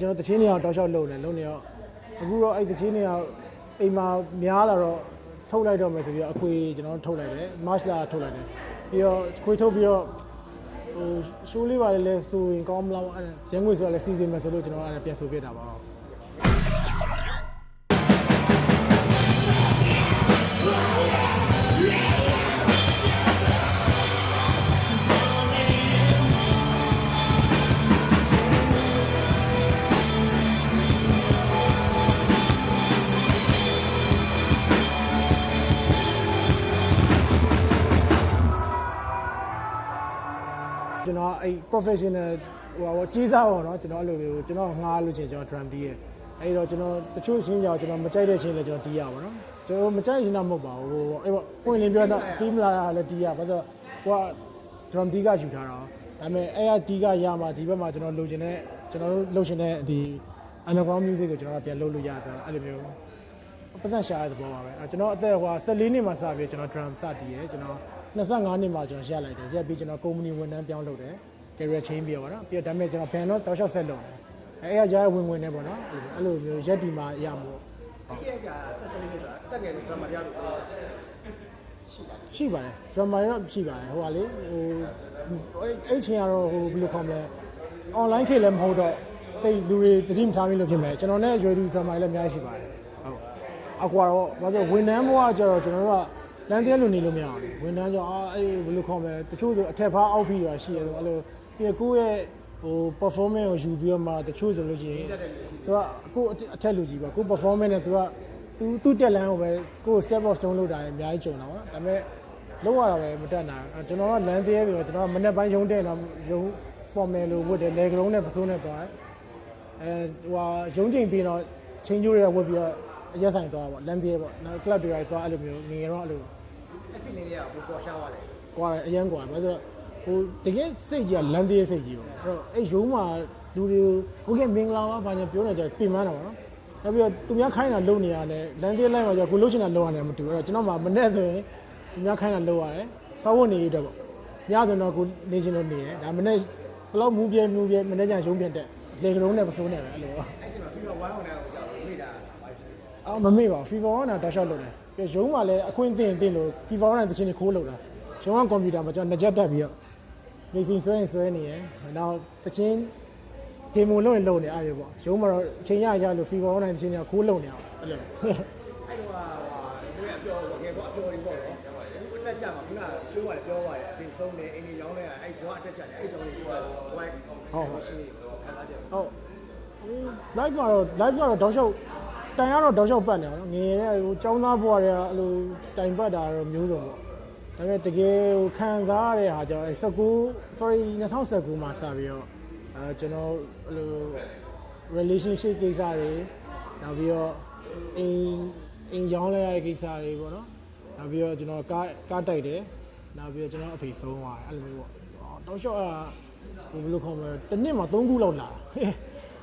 ကျွန်တော်တချင်းနေအောင်တောက်လျှောက်လုံတယ်လုံနေတော့အခုတော့အဲ့တချင်းနေအောင်အိမ်မှာများလာတော့ထုတ်လိုက်တော့မယ်ဆိုပြီးတော့အခွေကျွန်တော်ထုတ်လိုက်တယ် March လာထုတ်လိုက်တယ်ပြီးတော့ခွေထုတ်ပြီးတော့ဟိုရှိုးလေးပါလေလဲဆိုရင်ကောင်းမလားအဲ့ဒါရန်ငွေဆိုတော့လဲစီစဉ်မယ်ဆိုလို့ကျွန်တော်အဲ့ဒါပြန်ဆိုပြတာပါ ကျွန်တော်အဲ့ professional ဟိုဟာပေါ့ကြီးစားပါတော့ကျွန်တော်အဲ့လိုမျိုးကျွန်တော်ငှားလို့ချင်းကျွန်တော် drum တီးရဲ့အဲ့တော့ကျွန်တော်တချို့ချင်းကြောင်ကျွန်တော်မကြိုက်တဲ့ချင်းလည်းကျွန်တော်တီးရပါတော့ကျွန်တော်မကြိုက်ချင်းတော့မဟုတ်ပါဘူးဟိုအဲ့ပေါ့ပွင့်လင်းပြောတော့ feel လာတာလည်းတီးရဘာလို့ဟိုက drum တီးကယူထားတာဒါပေမဲ့အဲ့အတီးကရမှဒီဘက်မှာကျွန်တော်လိုချင်တဲ့ကျွန်တော်လိုချင်တဲ့ဒီ underground music ကိုကျွန်တော်ပြန်လုပ်လို့ရဆိုတော့အဲ့လိုမျိုးပတ်သက်ရှာရတဲ့ဘောပါပဲအဲကျွန်တော်အသက်ဟို14နှစ်မှာစပြီးကျွန်တော် drum စတည်ရယ်ကျွန်တော် 25နှစ်မှာကျွန်တော်ရက်လိုက်တယ်ရက်ပြီးကျွန်တော် company ဝန်ထမ်းပြောင်းလုပ်တယ် career change ပြီးတော့ဗောနော်ပြီးတော့ဒါပေမဲ့ကျွန်တော် band တော့တောက်လျှောက်ဆက်လုပ်တယ်အဲအဲ့အကြားဝင်ဝင်နေပေါ့နော်အဲ့လိုမျိုးရက်ဒီမှာရမှာပေါ့ဒီကတက်စလေးနဲ့ဆိုတာတက်ငယ်လို့ဒရမာတရားလို့ပြောတာရှိပါရှိပါတယ် drummer တော့ရှိပါတယ်ဟိုကလေဟိုအဲ့အဲ့ချိန်ကတော့ဟိုဘယ်လိုခေါ်မလဲ online ခေတ်လည်းမဟုတ်တော့တိတ်လူတွေသတိမထားမိလို့ဖြစ်မယ်ကျွန်တော်နဲ့ရွယ်သူ drummer လည်းအများကြီးရှိပါတယ်ဟုတ်အကွာတော့ဘာလို့ဝန်ထမ်းဘဝကျတော့ကျွန်တော်တို့က လမ်းသေးလို့နေလို့မရဘူးဝန်ထမ်းကြောင့်အာအေးဘယ်လိုခေါ်မလဲတချို့ဆိုအထက်ဖားအောက်ပြီးတာရှိရဆိုအဲ့လိုပြီးကိုယ့်ရဲ့ဟို performance ကိုယူပြီးတော့မှတချို့ဆိုလို့ရှိရင်တက်တယ်လို့ရှိသူကကိုယ့်အထက်လူကြီးပဲကိုယ် performance နဲ့သူကသူသူ့တက်လန်းကိုပဲကိုယ် step up stone လုပ်တာလည်းအများကြီးကြုံတာပေါ့နော်ဒါပေမဲ့လောက်ရတာပဲမတက်နိုင်ဘူးကျွန်တော်ကလမ်းသေးပြီးတော့ကျွန်တော်ကမနေ့ပိုင်းရုံးတဲ့တော့ရုံး formal လို့ဝတ်တယ်လေကလုံးနဲ့ပစိုးနဲ့သွားတယ်အဲဟိုဟာရုံးချိန်ပြီးတော့ချင်းကျိုးတွေကဝတ်ပြီးတော့အရက်ဆိုင်သွားတာပေါ့လမ်းသေးပေါ့နော် club တွေလိုက်သွားအဲ့လိုမျိုးငငယ်တော့အဲ့လို အစီလေးတွေကဘူပေါ်ရှားသွားတယ်ကွာအရန်ကွာဘာလို့ဟိုတကယ်စိတ်ကြီးကလမ်းသေးစိတ်ကြီးပေါ့အဲ့တော့အဲ့ရုံးမှာလူတွေကိုကိုကမင်္ဂလာပါဘာညာပြောနေကြပြင်မန်းတာပေါ့နော်နောက်ပြီးတော့သူများခိုင်းတာလုံနေရတယ်လမ်းသေးလိုက်မှာကျကိုလှုပ်ချင်တာလုံရတယ်မတူဘူးအဲ့တော့ကျွန်တော်မှမနဲ့ဆိုရင်သူများခိုင်းတာလုံရတယ်စောဝတ်နေရတဲ့ပေါ့ညဆိုတော့ကိုနေချင်လို့နေရဒါမနဲ့ဘလောက်မူးပြဲမူးပြဲမနဲ့ကြရုံးပြတ်တဲ့လေကလုံးနဲ့ပစိုးနဲ့ပဲအဲ့လိုပေါ့အဲ့ဒီမှာဖီဗာဝိုင်းဝင်တယ်ကိုကြောက်လို့မိတာပါရှိတယ်အော်မမေ့ပါဘူး FIFA 1ကတောက်လျှောက်လုပ်တယ် ပြီးရုံးမှာလည်းအခွင့်အသင့်အသင့်လို့ FIFA 1တချင်းတွေခိုးလုပ်တာရုံးကကွန်ပျူတာမှာကျွန်တော်နှစ်ချက်တက်ပြီးတော့နေစီဆွဲရင်ဆွဲနေရယ်နောက်တချင်းဒီမုံလုံးရင်လုံနေအားရပေါ့ရုံးမှာတော့အချိန်ရရလို့ FIFA 1တချင်းတွေကခိုးလုံနေအောင်အဲ့လိုအဲ့တော့ဟာဘယ်အပြောငယ်ပေါ့အပြောတွေပေါ့နော်အခုအတက်ကြမှာခုနရှိုးပါတယ်ပြောပါတယ်အပြင်ဆုံးတယ်အိမ်ကြီးရောင်းလိုက်အဲ့ဘွားအတက်ကြတယ်အဲ့ကြောင့်လေးပြောဝိုင်းဟုတ်ရှိနေခံစားချက်ဟုတ် live မှာတော့ live ကတော့တောက်လျှောက် တိုင်ရတော့တောက်လျှောက်ပတ်နေအောင်နော်ငယ်တဲ့ဟိုចောင်းသားဘွားတွေကအဲ့လိုတိုင်ပတ်တာတော့မျိုးစုံပေါ့ဒါပေမဲ့တကယ်ဟိုခံစားရတဲ့ဟာကြောင့်19 sorry 2019မှာစပြီးတော့အဲကျွန်တော်အဲ့လို relationship ကိစ္စတွေနောက်ပြီးတော့အိမ်အိမ်ရောင်းလဲရတဲ့ကိစ္စတွေပေါ့နော်နောက်ပြီးတော့ကျွန်တော်ကားကားတိုက်တယ်နောက်ပြီးတော့ကျွန်တော်အဖေဆုံးသွားတယ်အဲ့လိုမျိုးပေါ့အော်တောက်လျှောက်အဲ့ဒါဟိုဘယ်လိုခေါ်မလဲတစ်နှစ်မှာ3ခုလောက်လာ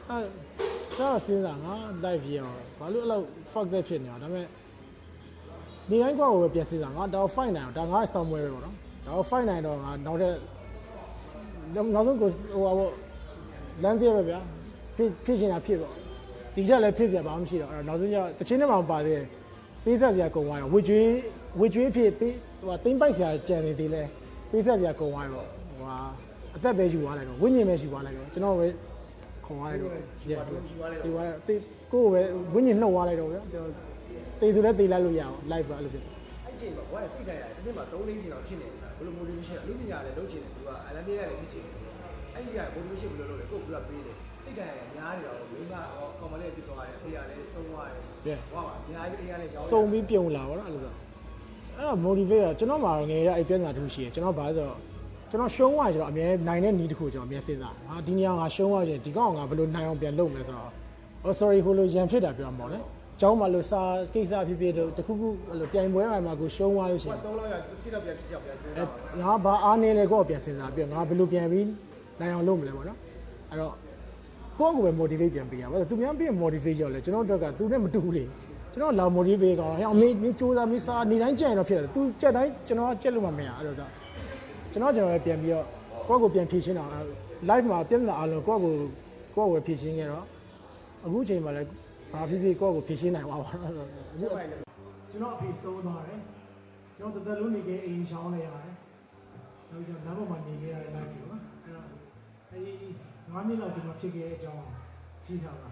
အဲ ဒါစဉ်းစားငါ live ရအောင်ဘာလို့အဲ့လောက် fuck that ဖြစ်နေတာဒါပေမဲ့ဒီတိုင်းကွာကိုပဲပြန်စဉ်းစားငါဒါ fight နိုင်အောင်ဒါငါ somewhere ပဲပေါ့နော်ဒါ fight နိုင်တော့ငါနောက်တဲ့နောက်ဆုံးကိုဟိုဟာပေါ့လမ်းသေးပဲဗျာဖြစ်ဖြစ်ချင်တာဖြစ်ပေါ့ဒီတက်လည်းဖြစ်ပြဘာမှမရှိတော့အဲ့တော့နောက်ဆုံးကျတချင်းထဲမှာမပါသေးတယ်ပေးဆက်စရာကုန်သွားရောဝစ်ကျွေးဝစ်ကျွေးဖြစ်ပေးဟိုတိမ့်ပိုက်စရာကြံနေသေးလဲပေးဆက်စရာကုန်သွားရောဟိုဟာအသက်ပဲယူသွားလိုက်တော့ဝိညာဉ်ပဲယူသွားလိုက်တော့ကျွန်တော်ပဲ ခေါ်သွားလိုက်တော့ဒီသွားတေကိုယ်ပဲဝိညာဉ်နှုတ်သွားလိုက်တော့ဗျာကျွန်တော်တေဆိုလဲတေလိုက်လို့ရအောင် live ပါအဲ့လိုဖြစ်အဲ့ချိန်မှာဘွားစိတ်ထိုင်ရတယ်ဒီနေ့မှာ3လေးချိန်တော့ဖြစ်နေတယ်ဘယ်လို motivation အလုပ်ပညာလည်းလုပ်ချင်တယ်သူကအလန်သေးရတယ်ဖြစ်ချင်တယ်အဲ့ဒီက motivation ဘယ်လိုလုပ်လဲကိုယ်ကပေးတယ်စိတ်ထိုင်ရများနေတော့မိမကောင်မလေးပြသွားတယ်ဖေရလည်းဆုံးသွားတယ်ဟောပါအများကြီးအိမ်ရလည်းကြောင်းစုံပြီးပြုံလာပါတော့အဲ့လိုဆိုအဲ့တော့ motivate ကကျွန်တော်မှာတော့ငယ်ရအဲ့ပြဿနာတစ်ခုရှိရကျွန်တော်ဘာလို့ဆိုတော့ ကျွန်တော်ရှုံးသွားကျွန်တော်အမြဲနိုင်တဲ့နီးတစ်ခုကျွန်တော်အမြဲစဉ်းစားဟာဒီနေရာငါရှုံးသွားရင်ဒီကောင်ကငါဘယ်လိုနိုင်အောင်ပြန်လုပ်မလဲဆိုတော့ oh sorry ဟိုလိုရန်ဖြစ်တာပြောမှာပေါ့လေကျောင်းမှာလို့စာကိစ္စဖြစ်ဖြစ်တော့တခုခုအဲ့လိုပြိုင်ပွဲမှာမှာကိုရှုံးသွားလို့ရှိရင်3လောက်ရတိတော့ပြန်ဖြစ်ရောက်ပြန်ကျိုးအဲတော့ငါဘာအားနေလဲကိုယ့်ကိုပြန်စဉ်းစားပြီးတော့ငါဘယ်လိုပြန်ပြီးနိုင်အောင်လုပ်မလဲပေါ့နော်အဲ့တော့ကိုယ့်ကိုယ်ပဲ motivate ပြန်ပေးရပါသူများပြီး motivate ရောက်လဲကျွန်တော်တို့ကသူနဲ့မတူဘူးလေကျွန်တော်လာ motivate ကောင်ဟဲ့အမေမင်းစူးစမ်းမင်းစားနေတိုင်းကြံ့ရင်တော့ဖြစ်တယ်သူကြက်တိုင်းကျွန်တော်ကကြက်လို့မှမရအဲ့တော့ ကျွန်တော်ကျွန်တော်ပဲပြန်ပြီးတော့ကိုယ့်ကိုယ်ပြန်ဖြည့်ရှင်းအောင် live မှာပြဿနာအားလုံးကိုယ့်ကိုယ်ကိုယ့်ကိုယ်ဖြည့်ရှင်းခဲ့တော့အခုချိန်မှာလည်းဘာဖြစ်ဖြစ်ကိုယ့်ကိုဖြည့်ရှင်းနိုင်ပါပါတော့အခုချက်ပိုင်လည်းကျွန်တော်အဖေဆုံးသွားတယ်ကျွန်တော်တသက်လုံးနေခဲ့အိမ်ရှောင်းနေရတယ်နောက်ပြီးကျွန်တော်လမ်းပေါ်မှာနေခဲ့ရတဲ့ live တွေပါအဲ့တော့အဲဒီ9နှစ်လောက်ဒီမှာဖြစ်ခဲ့တဲ့အကြောင်းကြီးထားတာ